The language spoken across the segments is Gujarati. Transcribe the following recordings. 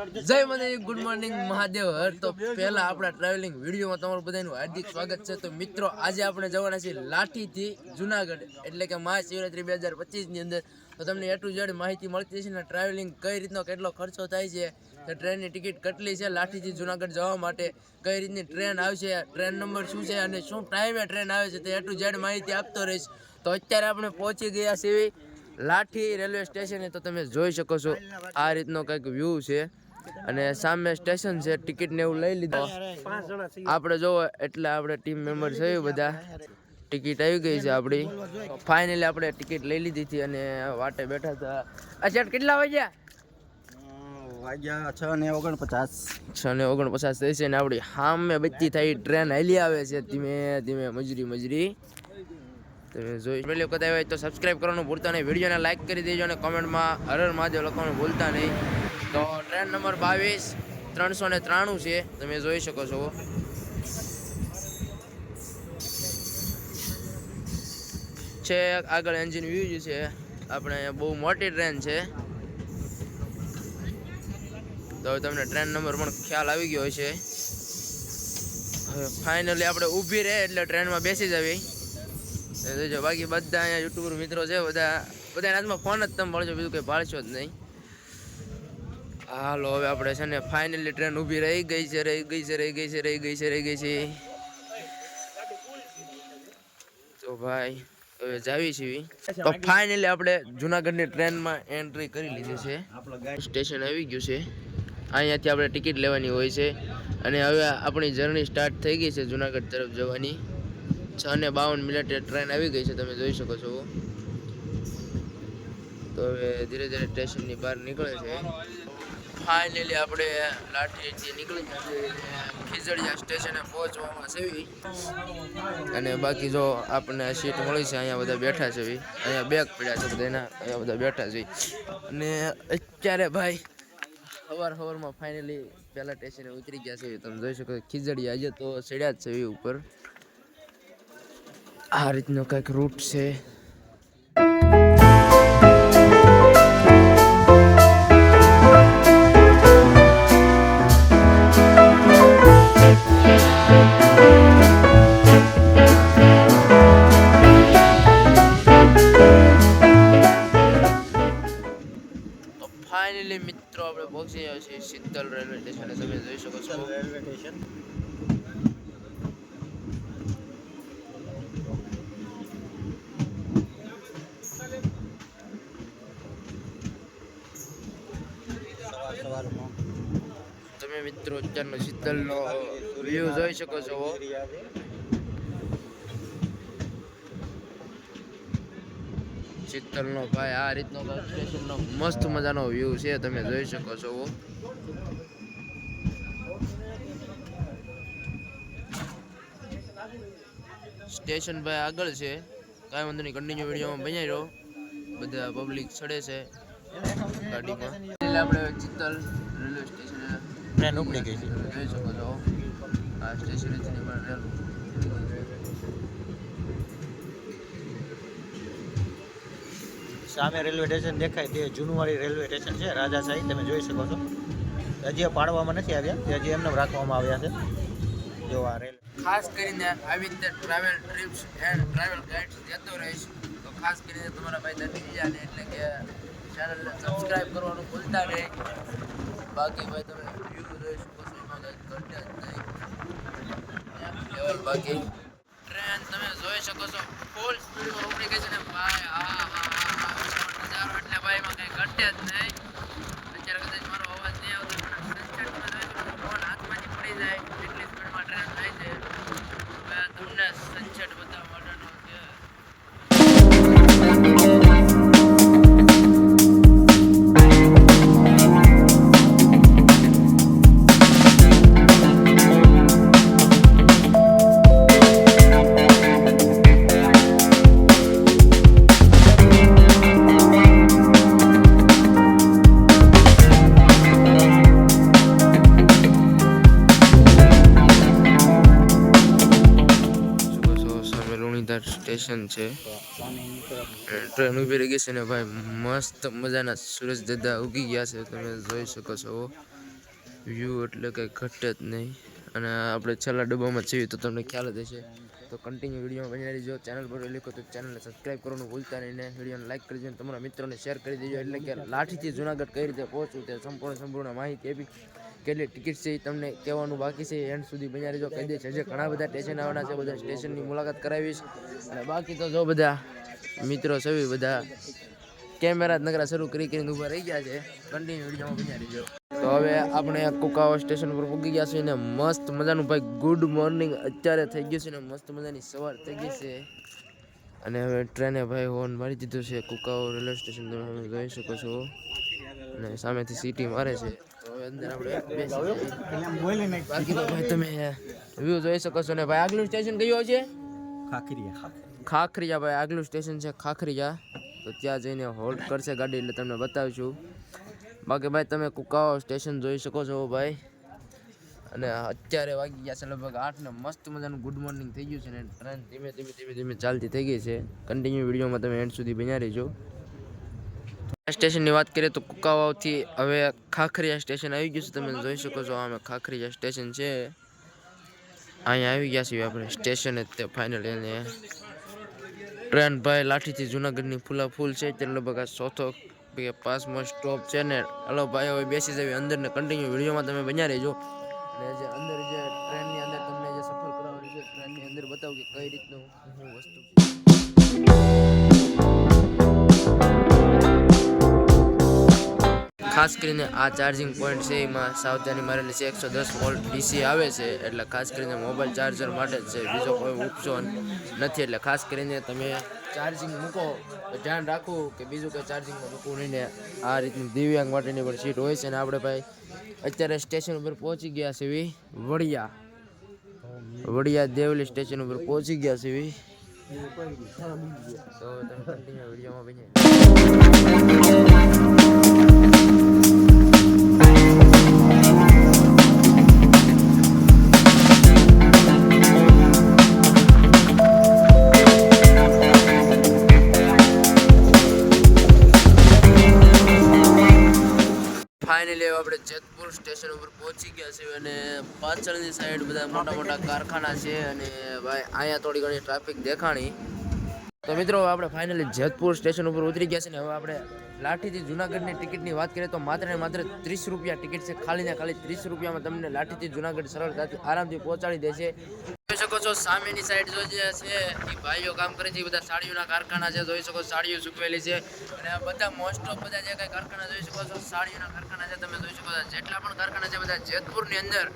જય મને ગુડ મોર્નિંગ મહાદેવ. હર તો પહેલા આપણા ટ્રાવેલિંગ વિડીયોમાં તમારું બધાનું હાર્દિક સ્વાગત છે. તો મિત્રો, આજે આપણે જવાના છીએ લાઠીથી જુનાગઢ, એટલે કે મહાશિવરાત્રી બે હજાર પચીસની અંદર. તો તમને એ ટુ માહિતી મળતી છે ને ટ્રાવેલિંગ કઈ રીતનો કેટલો ખર્ચો થાય છે, તો ટ્રેનની ટિકિટ કેટલી છે લાઠીથી જુનાગઢ જવા માટે, કઈ રીતની ટ્રેન આવશે, ટ્રેન નંબર શું છે અને શું ટાઈમે ટ્રેન આવે છે તે એ ટુ ઝેડ માહિતી આપતો રહીશ. તો અત્યારે આપણે પહોંચી ગયા છીએ લાઠી રેલવે સ્ટેશને, તો તમે જોઈ શકો છો આ રીતનો કંઈક વ્યૂ છે. અને સામે સ્ટેશન છે ટિકિટ ને એવું લઈ લીધો. આપણે જોવો એટલે આપણે ટીમ મેમ્બર છે બધા. ટિકિટ આવી ગઈ છે આપણી. ફાઇનલી આપણે ટિકિટ લઈ લીધી હતી અને વાટે બેઠા હતા. અચ્છા કેટલા વાગ્યા? વાગ્યા છ ને ઓગણપચાસ. છ ને ઓગણપચાસ થઈ છે ને આપણી સામે બધી થઈ ટ્રેન હાલી આવે છે. ધીમે ધીમે મજરી મજરી. તમે જોઈ પહેલી વખત આવ્યા હોય તો સબસ્ક્રાઇબ કરવાનું ભૂલતા નહીં. વિડીયોને લાઈક કરી દેજો અને કોમેન્ટમાં હરર મહાદેવ લખવાનું ભૂલતા નહીં. તો ટ્રેન નંબર બાવીસ, ત્રણસો ને ત્રાણું છે. તમે જોઈ શકો છો. છે, આગળ એન્જિન વ્યૂ છે. આપણે બહુ મોટી ટ્રેન છે. તો તમને ટ્રેન નંબર પણ ખ્યાલ આવી ગયો હવે ફાઇનલી આપણે ઊભી રહે એટલે ટ્રેનમાં બેસી જવી. જોજો બાકી બધા અહીંયા યુટ્યુબર મિત્રો છે, બધા બધા હાથમાં ફોન જ તમે મળજો, બીજું કંઈ ભાળશો જ નહીં. હાલો, હવે આપણે છે ને ફાઇનલી ટ્રેન ઊભી રહી ગઈ છે, રહી ગઈ છે, રહી ગઈ છે, રહી ગઈ છે, રહી ગઈ છે. તો ભાઈ, હવે જાવી છીએ તો ફાઇનલી આપણે જુનાગઢની ટ્રેનમાં એન્ટ્રી કરી લીધી છે. સ્ટેશન આવી ગયું છે. અહીંયાથી આપણે ટિકિટ લેવાની હોય છે. અને હવે આપણી જર્ની સ્ટાર્ટ થઈ ગઈ છે જુનાગઢ તરફ જવાની. છ ને બાવન મિનિટે ટ્રેન આવી ગઈ છે, તમે જોઈ શકો છો. તો હવે ધીરે ધીરે સ્ટેશનની બહાર નીકળે છે. ફાઇનલી આપણે લાઠીથી નીકળી છે ખીજડીયા સ્ટેશને પહોંચવામાં છે અને બાકી જો આપણને સીટ મળી છે, અહીંયા બધા બેઠા છે અહીંયા બેગ પડ્યા છે બધા એના અહીંયા બધા બેઠા છે અને અત્યારે ભાઈ સવાર સવારમાં ફાઇનલી પહેલા સ્ટેશને ઉતરી ગયા છે તમે જોઈ શકો ખીજડીયા આજે તો ચડ્યા જ છે ઉપર. આ રીતનો કંઈક રૂટ છે. સવારમાં તમે મિત્રો, અત્યારનો શીતલનો વ્યૂ જોઈ શકો છો. શીતલનો ભાઈ આ રીતનો સ્ટેશનનો મસ્ત મજાનો વ્યૂ છે, તમે જોઈ શકો છો. સ્ટેશન ભાઈ આગળ છે. કાંઈ વાંધો નહીં કન્ટિન્યુ વિડીયોમાં બન્યા રહ્યો બધા પબ્લિક ચડે છે. ગાડીમાં. એટલે આપણે ચિત્તલ રેલવે સ્ટેશન ટ્રેન ઉપડી ગઈ છે. જોઈ શકો છો. આ સ્ટેશનેથી પણ રેલ સામે રેલવે સ્ટેશન દેખાય તે જૂનવાડી રેલવે સ્ટેશન છે રાજાશાહી તમે જોઈ શકો છો. હજી પાડવામાં નથી આવ્યા હજી એમને રાખવામાં આવ્યા છે. જો આ રેલ ખાસ કરીને આવી રીતે travel trips and travel guides દેતો રહીશ. તો ખાસ કરીને તમારા ભાઈ દર્શિયાને એટલે કે ચેનલને સબસ્ક્રાઈબ કરવાનું ભૂલતા નહીં. બાકી ભાઈ તમે વ્યૂ જોઈ શકો છો, એમાં કંઈ ઘટે જ નહીં. લેવલ બાકી. ટ્રેન તમે જોઈ શકો છો ફૂલ સ્પીડમાં ઉપડી ગઈ છે ને. ભાઈ, હા હા હા નજારો એટલે ભાઈમાં કંઈ ઘટે જ નહીં. સામે સ્ટેશન છે. ટ્રેન ઊભી રહી ગઈ છે ને ભાઈ, મસ્ત મજાના સૂરજ દાદા ઉગી ગયા છે. તમે જોઈ શકો છો. વ્યૂ એટલે કંઈ ઘટે જ નહીં. અને આપણે છેલ્લા ડબ્બામાં છીએ તો તમને ખ્યાલ જ હશે. તો કન્ટિન્યુ વિડીયોમાં બની રહેજો. ચેનલ પર લખો તો ચેનલને સબસ્ક્રાઈબ કરવાનું ભૂલતા નહીં ને વિડીયોને લાઈક કરી દેજો તમારા મિત્રોને શેર કરી દેજો. એટલે કે લાઠીથી જુનાગઢ કઈ રીતે પહોંચવું તે સંપૂર્ણ સંપૂર્ણ માહિતી આપી. કેટલી ટિકિટ છે એ તમને કહેવાનું બાકી છે. એન્ડ સુધી બન્યા રહેજો. કહી દે છે હજી ઘણા બધા સ્ટેશન આવવાના છે. બધા સ્ટેશનની મુલાકાત કરાવીશ. અને બાકી તો જો બધા મિત્રો સવી બધા કેમેરા નગરા શરૂ કરી કરીને ઊભા રહી ગયા છે. કન્ટિન્યુ વિડીયોમાં બન્યા રહેજો. તો હવે આપણે કુકાવા સ્ટેશન પર પહોંચી ગયા છીએ ને મસ્ત મજાનું ભાઈ ગુડ મોર્નિંગ અત્યારે થઈ ગયું છે ને મસ્ત મજાની સવાર થઈ ગઈ છે. અને હવે ટ્રેને ભાઈ હોર્ન મારી દીધું છે. કુકાઓ રેલવે સ્ટેશન તમે જોઈ શકો છો. અને સામેથી સિટી મારે છે. અંદર આપણે બાકી તો ભાઈ તમે વ્યૂ જોઈ શકો છો ને ભાઈ આગલું સ્ટેશન કયું છે ખાખરીયા. ભાઈ આગલું સ્ટેશન છે ખાખરીયા. તો ત્યાં જઈને હોલ્ડ કરશે ગાડી એટલે તમને બતાવીશું. બાકી ભાઈ તમે કુકાઓ સ્ટેશન જોઈ શકો છો ભાઈ. અને અત્યારે વાગી ગયા છે લગભગ આઠ ને મસ્ત મજાનું ગુડ મોર્નિંગ થઈ ગયું છે ને. ટ્રેન ધીમે ધીમે ધીમે ધીમે ચાલતી થઈ ગઈ છે. કન્ટિન્યુ વિડીયોમાં તમે એન્ડ સુધી બન્યા રહેજો. સ્ટેશનની વાત કરીએ તો કુકાવાવથી હવે ખાખરીયા સ્ટેશન આવી ગયું છે. તમે જોઈ શકો છો, આમે ખાખરીયા સ્ટેશન છે. અહીંયા આવી ગયા છીએ આપણે સ્ટેશન જ તે ફાઇનલ એને. ટ્રેન ભાઈ લાઠીથી જુનાગઢની ફૂલા ફૂલ છે. એટલે લગભગ આ ચોથો કે પાંચમો સ્ટોપ છે ને. હલો ભાઈ, હવે બેસી જવી અંદર ને કન્ટિન્યુ વિડીયોમાં તમે બન્યા રહેજો. અને જે અંદર જે ટ્રેનની અંદર તમને જે સફર કરાવવાની છે, ટ્રેનની અંદર બતાવું કે કઈ રીતનું હું વસ્તુ ખાસ કરીને આ ચાર્જિંગ પોઈન્ટ છે, એમાં સાવધાની મારેલી છે, એકસો દસ વોલ્ટ ડીસી આવે છે, એટલે ખાસ કરીને મોબાઈલ ચાર્જર માટે જ છે, બીજો કોઈ ઓપ્શન નથી. એટલે ખાસ કરીને તમે ચાર્જિંગ મૂકો ધ્યાન રાખવું કે બીજું કોઈ ચાર્જિંગમાં મૂકવું નહીં ને આ રીતની દિવ્યાંગ માટેની પણ સીટ હોય છે ને આપણે ભાઈ અત્યારે સ્ટેશન ઉપર પહોંચી ગયા છે વડિયા. વડિયા દેવલી સ્ટેશન ઉપર પહોંચી ગયા છે તો તમે કન્ટિન્યુ વિડીયોમાં બની આપણે જેતપુર સ્ટેશન ઉપર પહોંચી ગયા છીએ અને પાછળની સાઈડ બધા મોટા મોટા કારખાના છે અને ભાઈ, અહીંયા થોડી ઘણી ટ્રાફિક દેખાણી. તો મિત્રો, આપણે ફાઇનલી જેતપુર સ્ટેશન ઉપર ઉતરી ગયા છે ને હવે આપણે લાઠીથી જુનાગઢની ટિકિટની વાત કરીએ તો માત્ર ને માત્ર ત્રીસ રૂપિયા ટિકિટ છે. ખાલી ને ખાલી ત્રીસ રૂપિયામાં તમને લાઠીથી જુનાગઢ સરળતાથી આરામથી પહોંચાડી દેશે. છો સામેની સાઈડ જો જે છે, એ ભાઈઓ કામ કરે છે બધા સાડીઓના કારખાના છે, જોઈ શકો સાડીઓ સૂકવેલી છે. અને બધા મોસ્ટ ઓફ બધા જે કાંઈ કારખાના જોઈ શકો છો, સાડીઓના કારખાના છે, તમે જોઈ શકો છો, જેટલા પણ કારખાના છે, બધા જેતપુરની અંદર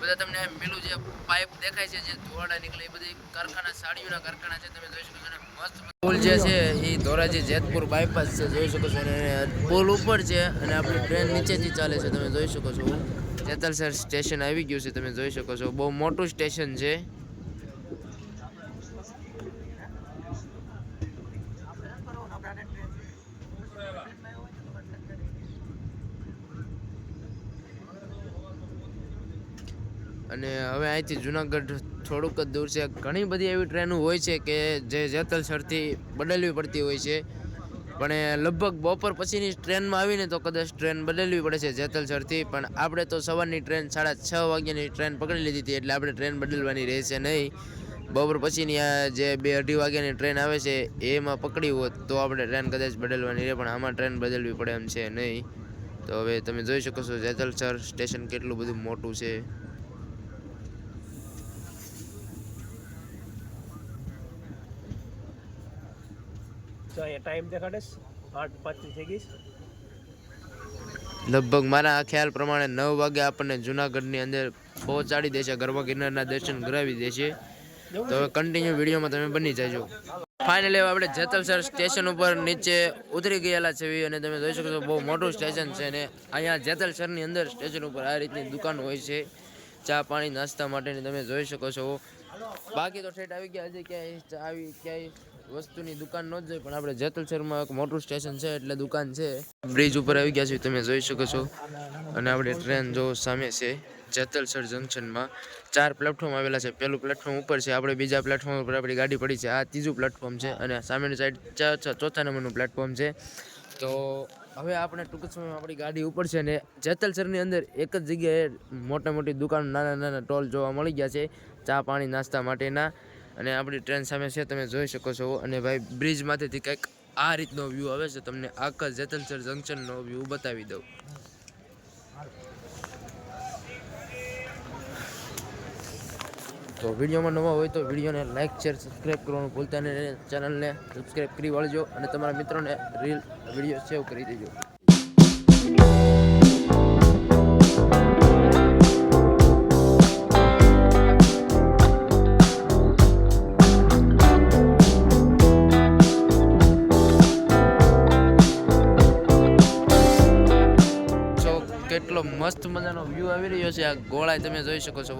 બધા તમને પેલું જે પાઇપ દેખાય છે, જે ધોવાડા નીકળે, એ બધી કારખાના, સાડીઓના કારખાના છે, તમે જોઈ શકો છો. મસ્ત પુલ જે છે, એ ધોરાજી જેતપુર બાયપાસ છે, જોઈ શકો છો. અને પુલ ઉપર છે, અને આપણી ટ્રેન નીચેથી ચાલે છે, તમે જોઈ શકો છો. જેતલસર સ્ટેશન આવી ગયું છે, તમે જોઈ શકો છો. બહુ મોટું સ્ટેશન છે. અને હવે અહીંથી જુનાગઢ થોડુંક જ દૂર છે. ઘણી બધી એવી ટ્રેનો હોય છે કે જે જેતલસરથી બદલવી પડતી હોય છે. પણ એ લગભગ બપોર પછીની ટ્રેનમાં આવીને તો કદાચ ટ્રેન બદલવી પડે છે જેતલસરથી. પણ આપણે તો સવારની ટ્રેન સાડા છ વાગ્યાની ટ્રેન પકડી લીધી હતી એટલે આપણે ટ્રેન બદલવાની રહેશે નહીં. બપોર પછીની આ જે બે અઢી વાગ્યાની ટ્રેન આવે છે એમાં પકડી હોત તો આપણે ટ્રેન કદાચ બદલવાની રહે, પણ આમાં ટ્રેન બદલવી પડે એમ છે નહીં. તો હવે તમે જોઈ શકો છો જેતલસર સ્ટેશન કેટલું બધું મોટું છે. ગઈશ લગભગ મારા ખ્યાલ પ્રમાણે નવ વાગે આપણને જુનાગઢની અંદર પહોંચાડી દેશે ગરબા ગિરનારના દર્શન કરાવી દેશે તો હવે કન્ટિન્યુ વિડીયોમાં તમે બની જાજો. ફાઇનલી આપણે જેતલસર સ્ટેશન ઉપર નીચે ઉતરી ગયેલા છે અને તમે જોઈ શકો છો બહુ મોટું સ્ટેશન છે ને અહીંયા જેતલસરની અંદર સ્ટેશન ઉપર આ રીતની દુકાન હોય છે. ચા પાણી નાસ્તા માટેની તમે જોઈ શકો છો. બાકી તો ઠેઠ આવી ગયા હજી ક્યાંય ચા આવી, ક્યાંય વસ્તુની દુકાન ન જ પણ આપણે જેતલસરમાં એક મોટું સ્ટેશન છે, એટલે દુકાન છે. બ્રિજ ઉપર આવી ગયા છે તમે જોઈ શકો છો. અને આપણે ટ્રેન જો સામે છે, જેતલસર જંકશનમાં. ચાર પ્લેટફોર્મ આવેલા છે. પહેલું પ્લેટફોર્મ ઉપર છે, આપણે બીજા પ્લેટફોર્મ ઉપર આપણી ગાડી પડી છે. આ ત્રીજું પ્લેટફોર્મ છે અને સામેની સાઈડ ચોથા નંબરનું પ્લેટફોર્મ છે. તો હવે આપણે ટૂંક સમયમાં આપણી ગાડી ઉપર છે ને જેતલસરની અંદર એક જ જગ્યાએ મોટા મોટી દુકાન નાના નાના ટોલ જોવા મળી ગયા છે. ચા, પાણી, નાસ્તા માટેના. અને આપણી ટ્રેન સામે છે, તમે જોઈ શકો છો. અને ભાઈ બ્રિજમાંથી કંઈક આ રીતનો વ્યૂ આવે છે. તમને આખા જેતલસર જંકશનનો વ્યૂ બતાવી દઉં. તો વિડીયોમાં નવા હોય તો વિડીયોને લાઇક શેર સબસ્ક્રાઈબ કરવાનું ભૂલતા નહીં. ચેનલને સબસ્ક્રાઈબ કરી વાળજો. અને તમારા મિત્રોને રીલ વીડિયો સેવ કરી દેજો. મસ્ત મજાનો વ્યૂ આવી રહ્યો છે. આ ગોળાય તમે જોઈ શકો છો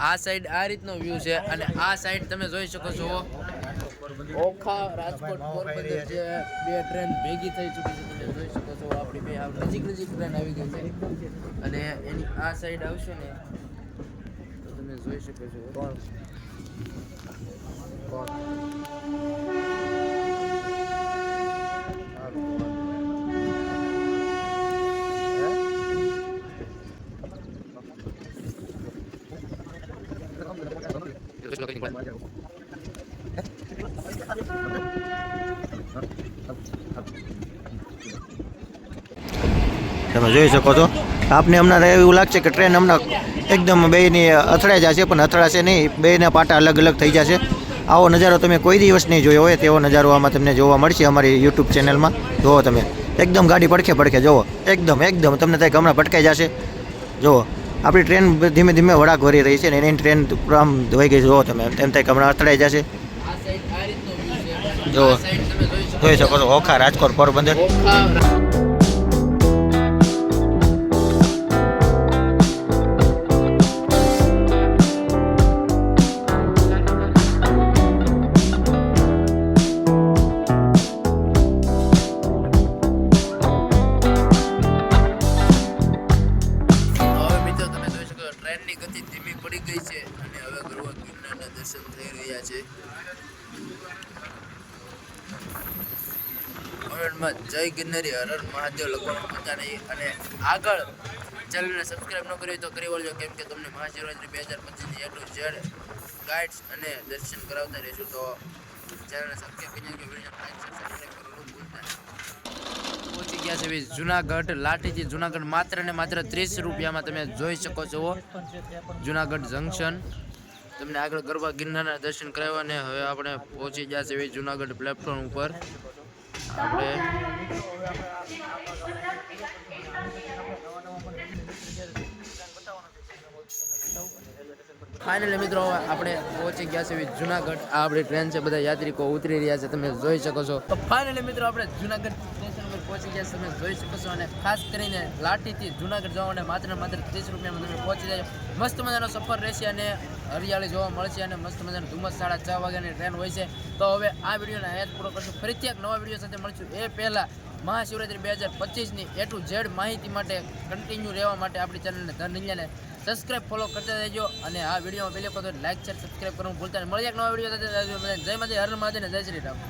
આ સાઈડ આ રીતનો વ્યૂ છે અને આ સાઈડ તમે જોઈ શકો છો. ઓખા રાજકોટ પોરબંદર જે બે ટ્રેન ભેગી થઈ ચૂકી છે, તમે જોઈ શકો છો. આપણી બે નજીક નજીક ટ્રેન આવી ગઈ છે. અને એની આ સાઈડ આવશે ને, તો તમે જોઈ શકો છો. કોણ? કોણ? તમે જોઈ શકો છો. આપને હમણાં એવું લાગશે કે ટ્રેન હમણાં એકદમ બેયની અથડાઈ જશે, પણ અથડાશે નહીં. બેયના પાટા અલગ અલગ થઈ જશે. આવો નજારો તમે કોઈ દિવસ નહીં જોયો હોય, તેવો નજારો આમાં તમને જોવા મળશે અમારી યુટ્યુબ ચેનલમાં જુઓ તમે. એકદમ ગાડી પડખે પડખે, જુઓ. એકદમ એકદમ. તમને ત્યાં હમણાં પટકાઈ જશે. જુઓ. આપણી ટ્રેન ધીમે ધીમે વળાક ભરી રહી છે ને એની ટ્રેન આમ ધોઈ ગઈ જુઓ તમે. એમ થાય હમણાં અથડાઈ જશે. આ સાઈડ આ રીતનો વ્યૂ છે જો. આ સાઈડ તમે જોઈ શકો જોઈ શકો છો. ઓખા રાજકોટ પોરબંદર. કોમેન્ટમાં જય ગિરનારી, હર હર મહાદેવ, લખવાનું ભૂલતા નહીં. અને આગળ ચેનલને સબસ્ક્રાઈબ ન કરી તો કરી વળજો, કેમ કે તમને મહાશિવરાત્રી બે હજાર પચીસની એટલું ઝેડ ગાઈડ્સ અને દર્શન કરાવતા રહીશું. તો ચેનલને સબસ્ક્રાઈબ કરી લાઈક સબસ્ક્રાઈબ કરવાનું ભૂલતા નહીં. પહોંચી ગયા છે જુનાગઢ, લાઠીથી જુનાગઢ માત્ર ને માત્ર ત્રીસ રૂપિયામાં તમે જોઈ શકો છો. જુનાગઢ જંકશન તમને આગળ ગરબા ગિરનારના દર્શન કરાવ્યા અને હવે આપણે પહોંચી ગયા છે જુનાગઢ પ્લેટફોર્મ ઉપર. આપણે ફાઇનલી મિત્રો, આપણે પહોંચી ગયા છે જુનાગઢ. આ આપણી ટ્રેન છે, બધા યાત્રિકો ઉતરી રહ્યા છે, તમે જોઈ શકો છો. તો ફાઇનલી મિત્રો, આપણે જુનાગઢ પહોંચી ગયા તમે જોઈ શકો છો અને ખાસ કરીને લાઠીથી જુનાગઢ જવા માટે માત્ર માત્ર ત્રીસ રૂપિયામાં તમે પહોંચી જાય મસ્ત મજાનો સફર રહેશે અને હરિયાળી જોવા મળશે અને મસ્ત મજાનો ધુમ્મસ સાડા છ વાગ્યાની ટ્રેન હોય છે. તો હવે આ વિડીયોને હયાત પૂરો કરશું. ફરીથી એક નવા વીડિયો સાથે મળશું. એ પહેલાં મહાશિવરાત્રી બે હજાર પચીસની એ ટુ ઝેડ માહિતી માટે કન્ટિન્યુ રહેવા માટે આપણી ચેનલને ધન ઇન્ડિયાને સબસ્ક્રાઇબ ફોલો કરતા રહેજો. અને આ વિડીયોમાં પહેલી વખત લાઇક શેર સબસ્ક્રાઇબ કરવાનું ભૂલતા નહીં. મળી એક નવા વીડિયો સાથે. જય માતા હર મહાદેવ જય શ્રી રામ.